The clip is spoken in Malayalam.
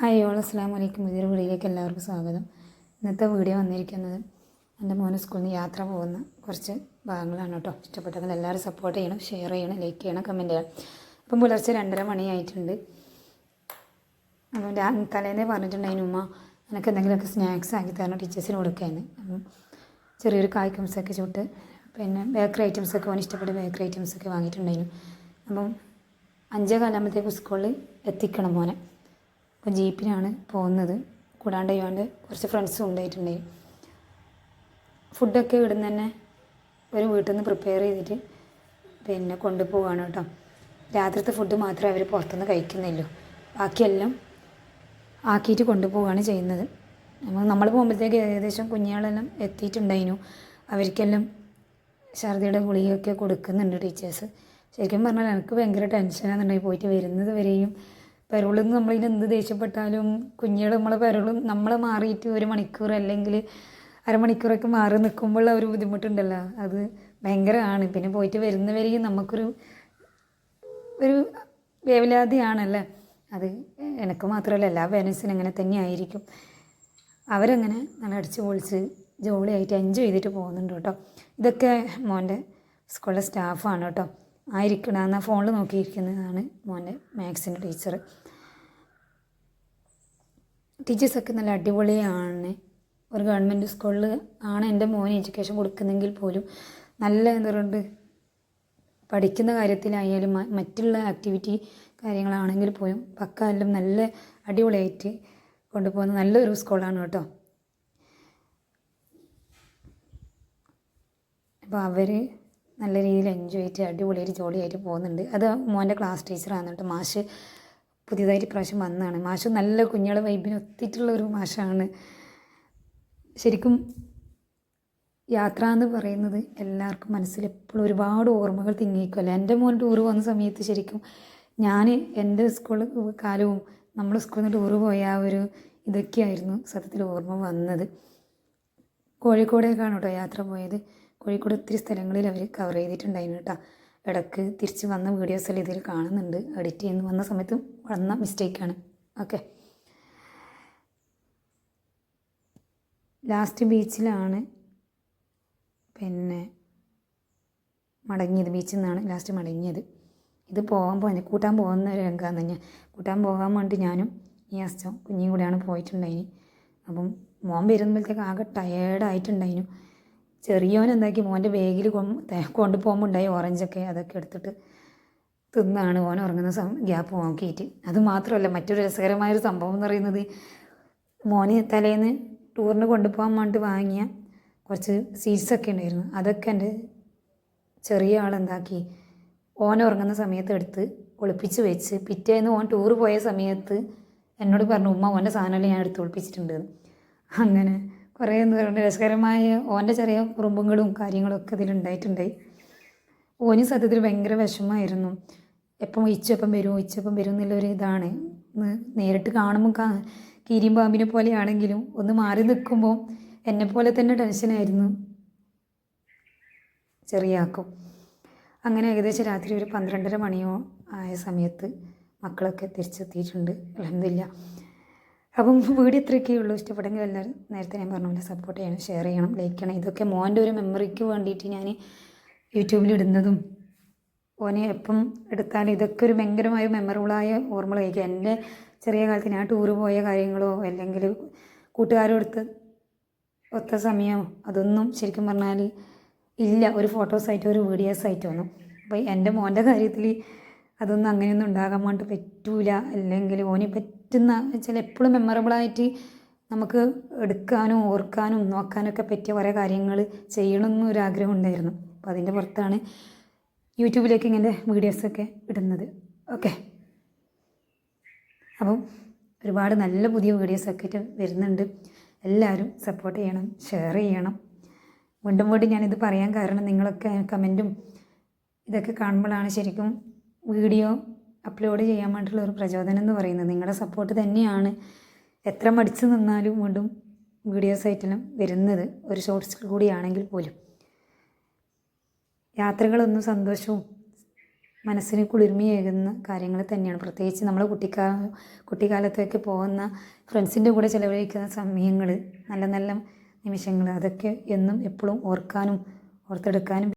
ഹായ് ഓൾ അസ്സാം വലൈക്കും പുതിയൊരു വീഡിയോയിലേക്ക് എല്ലാവർക്കും സ്വാഗതം. ഇന്നത്തെ വീഡിയോ വന്നിരിക്കുന്നത് എന്റെ മോന് സ്കൂളിൽ നിന്ന് യാത്ര പോകുന്ന കുറച്ച് ഭാഗങ്ങളാണ് കേട്ടോ. ഇഷ്ടപ്പെട്ടെങ്കിൽ എല്ലാവരും സപ്പോർട്ട് ചെയ്യണം ഷെയർ ചെയ്യണം ലൈക്ക് ചെയ്യണം കമന്റ് ചെയ്യണം. അപ്പം പുലർച്ചെ രണ്ടര മണിയായിട്ടുണ്ട്. അപ്പം തലേന്നേ പറഞ്ഞിട്ടുണ്ടായിരുന്നു ഉമ്മ എനിക്ക് എന്തെങ്കിലുമൊക്കെ സ്നാക്സ് ആക്കി തരണം ടീച്ചേഴ്സിന് കൊടുക്കാമെന്ന് അപ്പം ചെറിയൊരു കായ്ക്കംസൊക്കെ ചുട്ട് പിന്നെ ബേക്കറി ഐറ്റംസൊക്കെ ഓൻ ഇഷ്ടപ്പെട്ട ബേക്കറി ഐറ്റംസൊക്കെ വാങ്ങിയിട്ടുണ്ടായിരുന്നു. അപ്പം അഞ്ചേ കാലാകുമ്പോഴത്തേക്ക് സ്കൂളിൽ എത്തിക്കണം മോനെ. അപ്പം ജീപ്പിനാണ് പോകുന്നത്. കൂടാണ്ട് ഇവാണ്ട് കുറച്ച് ഫ്രണ്ട്സും ഉണ്ടായിട്ടുണ്ടായി ഫുഡൊക്കെ ഇവിടുന്ന് തന്നെ ഒരു വീട്ടിൽ നിന്ന് പ്രിപ്പയർ ചെയ്തിട്ട് പിന്നെ കൊണ്ടുപോവാണ് കേട്ടോ. രാത്രിത്തെ ഫുഡ് മാത്രമേ അവർ പുറത്തുനിന്ന് കഴിക്കുന്നില്ലോ ബാക്കിയെല്ലാം ആക്കിയിട്ട് കൊണ്ടുപോവുകയാണ് ചെയ്യുന്നത്. നമ്മൾ നമ്മൾ പോകുമ്പോഴത്തേക്ക് ഏകദേശം കുഞ്ഞുങ്ങളെല്ലാം എത്തിയിട്ടുണ്ടായിരുന്നു. അവർക്കെല്ലാം ഛർദിയുടെ ഗുളികയൊക്കെ കൊടുക്കുന്നുണ്ട് ടീച്ചേഴ്സ് ശരിക്കും പറഞ്ഞാൽ എനിക്ക് ഭയങ്കര ടെൻഷനാണെന്നുണ്ടെങ്കിൽ പോയിട്ട് വരുന്നത് വരെയും പെരളിൽ നിന്ന് നമ്മളിന് എന്ത് ദേഷ്യപ്പെട്ടാലും കുഞ്ഞുങ്ങൾ നമ്മളെ പെരളും നമ്മളെ മാറിയിട്ട് ഒരു മണിക്കൂർ അല്ലെങ്കിൽ അരമണിക്കൂറൊക്കെ മാറി നിൽക്കുമ്പോഴുള്ള ഒരു ബുദ്ധിമുട്ടുണ്ടല്ലോ. അത് ഭയങ്കരമാണ്. പിന്നെ പോയിട്ട് വരുന്നവരെയും നമുക്കൊരു ഒരു വേവലാതിയാണല്ലേ? അത് എനിക്ക് മാത്രമല്ല എല്ലാ പേരൻസിനും അങ്ങനെ തന്നെ ആയിരിക്കും. അവരങ്ങനെ നല്ല അടിച്ച് പൊളിച്ച് ജോളിയായിട്ട് എൻജോയ് ചെയ്തിട്ട് പോകുന്നുണ്ട് കേട്ടോ. ഇതൊക്കെ മോന്റെ സ്കൂളിലെ സ്റ്റാഫാണ് കേട്ടോ. ആയിരിക്കണം എന്നാൽ ഫോണിൽ നോക്കിയിരിക്കുന്നതാണ് മോന്റെ മാത്സിന്റെ ടീച്ചർ. ടീച്ചേഴ്സൊക്കെ നല്ല അടിപൊളിയാണ്. ഒരു ഗവൺമെന്റ് സ്കൂളിൽ ആണ് എന്റെ മോന് എഡ്യൂക്കേഷൻ കൊടുക്കുന്നെങ്കിൽ പോലും നല്ല എന്താ പറയുക പഠിക്കുന്ന കാര്യത്തിലായാലും മറ്റുള്ള ആക്ടിവിറ്റി കാര്യങ്ങളാണെങ്കിൽ പോലും പക്കാലും നല്ല അടിപൊളിയായിട്ട് കൊണ്ടുപോകുന്ന നല്ലൊരു സ്കൂളാണ് കേട്ടോ. അപ്പോൾ അവർ നല്ല രീതിയിൽ എൻജോയ് ചെയ്തിട്ട് അടിപൊളിയായിട്ട് ജോളിയായിട്ട് പോകുന്നുണ്ട്. അത് മോന്റെ ക്ലാസ് ടീച്ചറാണ് കേട്ടോ. മാഷ് പുതിയതായിട്ട് പ്രാവശ്യം വന്നതാണ്. മാഷ് നല്ല കുഞ്ഞുങ്ങളെ വൈബിന് ഒത്തിട്ടുള്ള ഒരു മാഷാണ്. ശരിക്കും യാത്ര എന്ന് പറയുന്നത് എല്ലാവർക്കും മനസ്സിൽ എപ്പോഴും ഒരുപാട് ഓർമ്മകൾ തിങ്ങിക്കുമല്ലോ എന്റെ മോൻ ടൂർ പോകുന്ന സമയത്ത് ശരിക്കും ഞാൻ എന്റെ സ്കൂൾ കാലവും നമ്മൾ സ്കൂളിൽ നിന്ന് ടൂർ പോയ ആ ഒരു ഇതൊക്കെയായിരുന്നു സത്യത്തിൽ ഓർമ്മ വന്നത്. കോഴിക്കോടേക്കാണ് കേട്ടോ യാത്ര പോയത്. കോഴിക്കോട് ഒത്തിരി സ്ഥലങ്ങളിൽ അവർ കവർ ചെയ്തിട്ടുണ്ടായിരുന്നു കേട്ടോ. ഇടയ്ക്ക് തിരിച്ച് വന്ന വീഡിയോസെല്ലാം ഇതിൽ കാണുന്നുണ്ട്. എഡിറ്റ് ചെയ്യുന്ന. വന്ന സമയത്ത് വന്ന മിസ്റ്റേക്കാണ് ഓക്കെ ലാസ്റ്റ് ബീച്ചിലാണ് പിന്നെ മടങ്ങിയത്. ബീച്ചിൽ നിന്നാണ് ലാസ്റ്റ് മടങ്ങിയത്. ഇത് പോകാൻ പോകാൻ കൂട്ടാൻ പോകുന്ന ഒരു രംഗമാണ് തന്നെ കൂട്ടാൻ പോകാൻ വേണ്ടി ഞാനും ഈ അച്ഛൻ കുഞ്ഞും കൂടെയാണ് പോയിട്ടുണ്ടായിന്. അപ്പം മോൻ വരുമ്പോഴത്തേക്ക് ആകെ ടയേർഡായിട്ടുണ്ടായിന് ചെറിയോൻ എന്താക്കി മോന്റെ ബാഗിൽ കൊണ്ടുപോകുമ്പോൾ ഉണ്ടായി ഓറഞ്ചൊക്കെ അതൊക്കെ എടുത്തിട്ട് തിന്നാണ്. ഓൻ ഉറങ്ങുന്ന സം ഗ്യാപ്പ് നോക്കിയിട്ട് അത് മാത്രമല്ല മറ്റൊരു രസകരമായൊരു സംഭവം എന്ന് പറയുന്നത് മോന് തലേന്ന് ടൂറിന് കൊണ്ടുപോകാൻ വേണ്ടി വാങ്ങിയ കുറച്ച് സീഡ്സൊക്കെ ഉണ്ടായിരുന്നു. അതൊക്കെ എന്റെ ചെറിയ ആളെന്താക്കി ഓൻ ഉറങ്ങുന്ന സമയത്ത് എടുത്ത് ഒളിപ്പിച്ച് വെച്ച് പിറ്റേന്ന് ഓൻ ടൂർ പോയ സമയത്ത് എന്നോട് പറഞ്ഞു ഉമ്മ ഓന്റെ സാധനമല്ലേ ഞാൻ എടുത്ത് ഒളിപ്പിച്ചിട്ടുണ്ട്. അങ്ങനെ കുറേ രസകരമായ ഓന്റെ ചെറിയ കുറുമ്പുകളും കാര്യങ്ങളൊക്കെ ഇതിലുണ്ടായിട്ടുണ്ടായി ഓന് സത്യത്തിൽ ഭയങ്കര വിഷമമായിരുന്നു. എപ്പം ഇച്ചപ്പം വരും ഇച്ചപ്പം വരും എന്നുള്ളൊരു ഇതാണ്. നേരിട്ട് കാണുമ്പോൾ കാ കീരിയും പാമ്പിനെ പോലെയാണെങ്കിലും ഒന്ന് മാറി നിൽക്കുമ്പോൾ എന്നെ പോലെ തന്നെ ടെൻഷനായിരുന്നു ചെറിയ ആക്കും അങ്ങനെ ഏകദേശം രാത്രി ഒരു പന്ത്രണ്ടര മണിയോ ആയ സമയത്ത് മക്കളൊക്കെ തിരിച്ചെത്തിയിട്ടുണ്ട്. അലഹമില്ല അപ്പം വീഡിയോ ഇത്രയൊക്കെ ഉള്ളൂ. ഇഷ്ടപ്പെടുമെങ്കിൽ എല്ലാവരും നേരത്തെ ഞാൻ പറഞ്ഞ പോലെ സപ്പോർട്ട് ചെയ്യണം ഷെയർ ചെയ്യണം ലൈക്ക് ചെയ്യണം. ഇതൊക്കെ മോന്റെ ഒരു മെമ്മറിക്ക് വേണ്ടിയിട്ട് ഞാൻ യൂട്യൂബിൽ ഇടുന്നതും ഓനെ എപ്പം എടുത്താലും ഇതൊക്കെ ഒരു ഭയങ്കരമായ മെമ്മറബിളായ ഓർമ്മകളായിരിക്കും എന്റെ ചെറിയ കാലത്ത് ഞാൻ ടൂറ് പോയ കാര്യങ്ങളോ അല്ലെങ്കിൽ കൂട്ടുകാരോടുത്ത് ഒത്ത സമയമോ അതൊന്നും ശരിക്കും പറഞ്ഞാൽ ഇല്ല. ഒരു ഫോട്ടോസായിട്ടോ ഒരു വീഡിയോസായിട്ടോ ഒന്നും. അപ്പോൾ എന്റെ മോന്റെ കാര്യത്തിൽ അതൊന്നും അങ്ങനെയൊന്നും ഉണ്ടാകാൻ വേണ്ടി പറ്റൂല. അല്ലെങ്കിൽ ഓന് പറ്റുന്ന വെച്ചാൽ എപ്പോഴും മെമ്മറബിളായിട്ട് നമുക്ക് എടുക്കാനും ഓർക്കാനും നോക്കാനൊക്കെ പറ്റിയ കുറേ കാര്യങ്ങൾ ചെയ്യണമെന്നൊരാഗ്രഹം ഉണ്ടായിരുന്നു. അപ്പോൾ അതിന്റെ പുറത്താണ് യൂട്യൂബിലേക്ക് ഇങ്ങനെ വീഡിയോസൊക്കെ ഇടുന്നത്. ഓക്കെ അപ്പം ഒരുപാട് നല്ല പുതിയ വീഡിയോസൊക്കെ വരുന്നുണ്ട്. എല്ലാവരും സപ്പോർട്ട് ചെയ്യണം ഷെയർ ചെയ്യണം. വീണ്ടും വീണ്ടും ഞാനിത് പറയാൻ കാരണം നിങ്ങളൊക്കെ കമന്റും ഇതൊക്കെ കാണുമ്പോഴാണ് ശരിക്കും വീഡിയോ അപ്ലോഡ് ചെയ്യാൻ വേണ്ടിയിട്ടുള്ള ഒരു പ്രചോദനം എന്ന് പറയുന്നത് നിങ്ങളുടെ സപ്പോർട്ട് തന്നെയാണ്. എത്ര മടിച്ചു നിന്നാലും വീണ്ടും വീഡിയോ സൈറ്റിലും വരുന്നത് ഒരു ഷോർട്സിൽ കൂടിയാണെങ്കിൽ പോലും. യാത്രകളൊന്നും സന്തോഷവും മനസ്സിന് കുളിർമയേകുന്ന കാര്യങ്ങൾ തന്നെയാണ്. പ്രത്യേകിച്ച് നമ്മൾ കുട്ടിക്കാ കുട്ടിക്കാലത്തൊക്കെ പോകുന്ന ഫ്രണ്ട്സിന്റെ കൂടെ ചിലവഴിക്കുന്ന സമയങ്ങൾ നല്ല നല്ല നിമിഷങ്ങൾ അതൊക്കെ എന്നും എപ്പോഴും ഓർക്കാനും ഓർത്തെടുക്കാനും